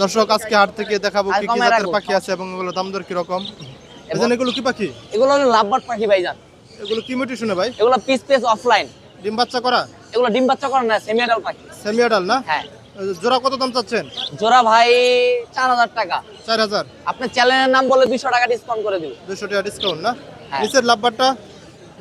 দর্শক আজকে হাট থেকে দেখাবো কি কি জাতের পাখি আছে এবং এগুলো দাম দর কীরকম? এজন্য এগুলো কি পাখি? এগুলো হলো লাভবার্ড পাখি ভাইজান। এগুলো কি মিউটেশনে ভাই? এগুলো পিস পিস অফলাইন। ডিম বাচ্চা করা? এগুলো ডিম বাচ্চা করে না সেমি অ্যাডাল্ট পাখি। সেমি আডাল না? হ্যাঁ। জোড়া কত দাম চাচ্ছেন? জোড়া ভাই চার হাজার টাকা। চার হাজার। আপনার চ্যানেলের নাম বলে দুশো টাকা ডিসকাউন্ট করে দিব দুশো টাকা ডিসকাউন্ট না? হ্যাঁ। নিচের লাভবারটা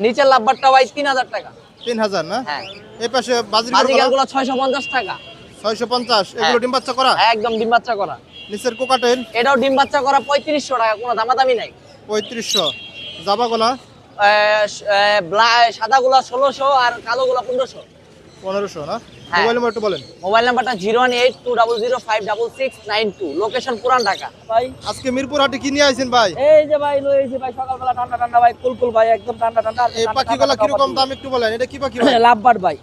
নিচের লাভবারটা ভাই তিন হাজার টাকা। তিন হাজার না? হ্যাঁ। এই পাশে বাজিরগুলো ছয়শো পঞ্চাশ টাকা। ছয়শো পঞ্চাশ এগুলো হ্যাঁ। ডিম বাচ্চা করা? একদম ডিম বাচ্চা করা। নিচের কোকাটেল? এটাও ডিম বাচ্চা করা পঁয়ত্রিশশো টাকা কোনো দামাদামি নাই। পঁয়ত্রিশশো। জাবাগোলা? সাদা গুলা ষোলোশো আর কালো গুলা পনেরোশো। পনেরোশো না? হ্যাঁ। মোবাইল নাম্বার একটু বলেন। মোবাইল নাম্বারটা zero one eight two double zero five double six nine two location Puran Dhaka. ভাই। আজকে মিরপুর হাটে কি নিয়ে আইছেন ভাই? এই যে ভাই লই ভাই সকালবেলা ঠান্ডা ঠান্ডা ভাই কুলকুল ভাই একদম ঠান্ডা ঠান্ডা। এই পাখিগুলো কীরকম দাম একটু বলেন এটা কি পাখি ভাই। লাভবার্ড ভাই।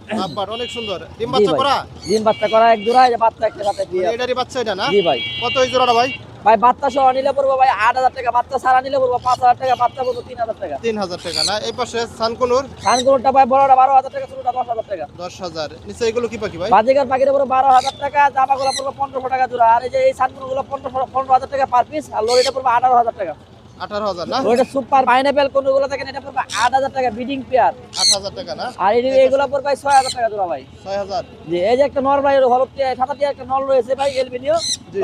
অনেক সুন্দর। ডিম বাচ্চা করা? ডিম বাচ্চা করা এক জোড়া এই যে বাচ্চা একটা সাথে দিয়ে। এটারই বাচ্চা এটা না? জি ভাই। কত এই জোড়াটা ভাই? ভাই বাচ্চা সহ নিলে পড়ব ভাই আট হাজার টাকা। বাচ্চা সারা নিলে পড়ব পাঁচ হাজার টাকা বাচ্চা পড়ব তিন হাজার টাকা। তিন হাজার টাকা না? এই পাশে সানকুনুর? ধানগুলোটা ভাই বড়টা বারো হাজার টাকা ছোটটা দশ হাজার টাকা। দশ হাজার। নিচে এগুলো কি পাখি ভাই? বাজিকার পাখিটা পড়ব বারো হাজার টাকা জামাগুলো পড়ব পনেরোশো টাকা জোড়া। আর এই যে এই পনেরোশো পনেরো হাজার টাকা পার পিস আর লরিটা পড়ব আঠারো হাজার টাকা। আঠারো হাজার না? সুপার পাইনাপেল কোনগুলো দেখেন এটা পড়বে আট হাজার টাকা বিডিং পেয়ার আট হাজার টাকা না? আর এই এগুলো পড়বে ভাই ছয় হাজার টাকা জোড়া ভাই। ছয় হাজার। জি এই যে একটা নর ভাই টিয়া একটা নর রয়েছে ভাই এলবিনিও।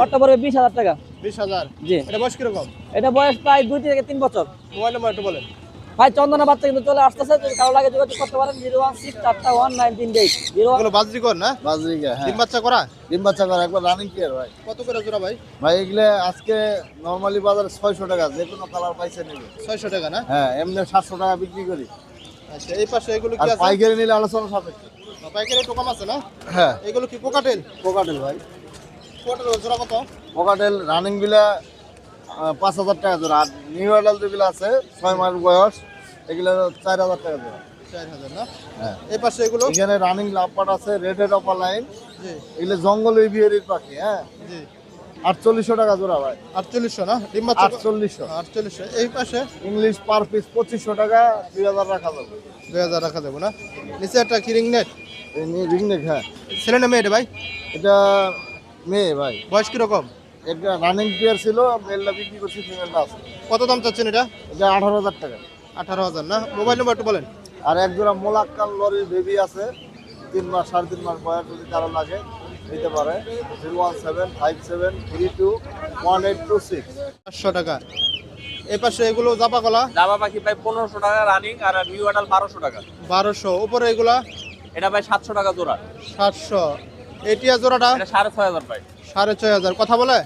ওটা পড়বে বিশ হাজার টাকা। বিশ হাজার। জি। এটা বয়স কীরকম? এটা বয়স প্রায় দুই থেকে তিন বছর। মোবাইল নাম্বার একটু বলেন। ভাই চন্দনা বাচ্চা কিন্তু চলে আসতেছে। যদি কারও লাগে যোগাযোগ করতে পারেন জিরো ওয়ান সিক্স চারটা ওয়ান নাইন তিন এইট। জিরো এগুলো বাজরিকর না? বাজরিকা হ্যাঁ। ডিম বাচ্চা করা? ডিম বাচ্চা করা একবার রানিং কেয়ার ভাই। কত করে জোড়া ভাই? ভাই এগুলো আজকে নর্মালি বাজারে ছয়শো টাকা যে কোনো কালার পাইছে নেবে। ছয়শো টাকা না? হ্যাঁ এমনি সাতশো টাকা বিক্রি করি। আচ্ছা এই পাশে এগুলো কি আছে? পাইকারি নিলে আলোচনা সাপেক্ষে। পাইকারি একটু কম আছে না? হ্যাঁ। এগুলো কি কোকাটেল কোকাটেল ভাই। কোকাটেল রানিং বিলা পাঁচ হাজার টাকা জোড়া। আর নিউ অ্যাডাল যেগুলো আছে ছয় মাস বয়স এগুলো চার হাজার টাকা জোড়া। হ্যাঁ। এখানে রানিং লাভপাট আছে রেডেড অপার লাইন এগুলো জঙ্গল বিহারির পাখি হ্যাঁ? আটচল্লিশশো টাকা জোড়া ভাই। আটচল্লিশশো না? আটচল্লিশশো। আটচল্লিশশো। এই পাশে? ইংলিশ পার পিস পঁচিশশো টাকা দুই হাজার রাখা যাবে। দুই হাজার রাখা যাব না? নিচে একটা কিরিং নেট রিং নেক হ্যাঁ। ছেলে না মেয়ে রে ভাই? এটা মেয়ে ভাই। বয়স কীরকম? এটা রানিং প্লেয়ার ছিল মেলটা বিক্রি করছি ফিমেলটা আছে। কত দাম চাচ্ছেন এটা? এটা আঠারো হাজার টাকা। আঠারো হাজার না? মোবাইল নাম্বার একটু বলেন। আর এক জোড়া মোলাক্কাল লরির বেবি আছে। তিন মাস সাড়ে তিন মাস বয়স যদি কারও লাগে নিতে পারে। Zero one seven five seven three two one eight two six. পাঁচশো টাকা। এই পাশে এগুলো জাপা কলা? জামা পাখি ভাই পনেরোশো টাকা রানিং আর নিউ অ্যাডাল বারোশো টাকা। বারোশো। উপরে এগুলা? এটা ভাই সাতশো টাকা জোড়া। সাতশো। এটিয়া জোড়াটা? এটা সাড়ে ছয় হাজার ভাই সাড়ে ছয় হাজার। কথা বলে?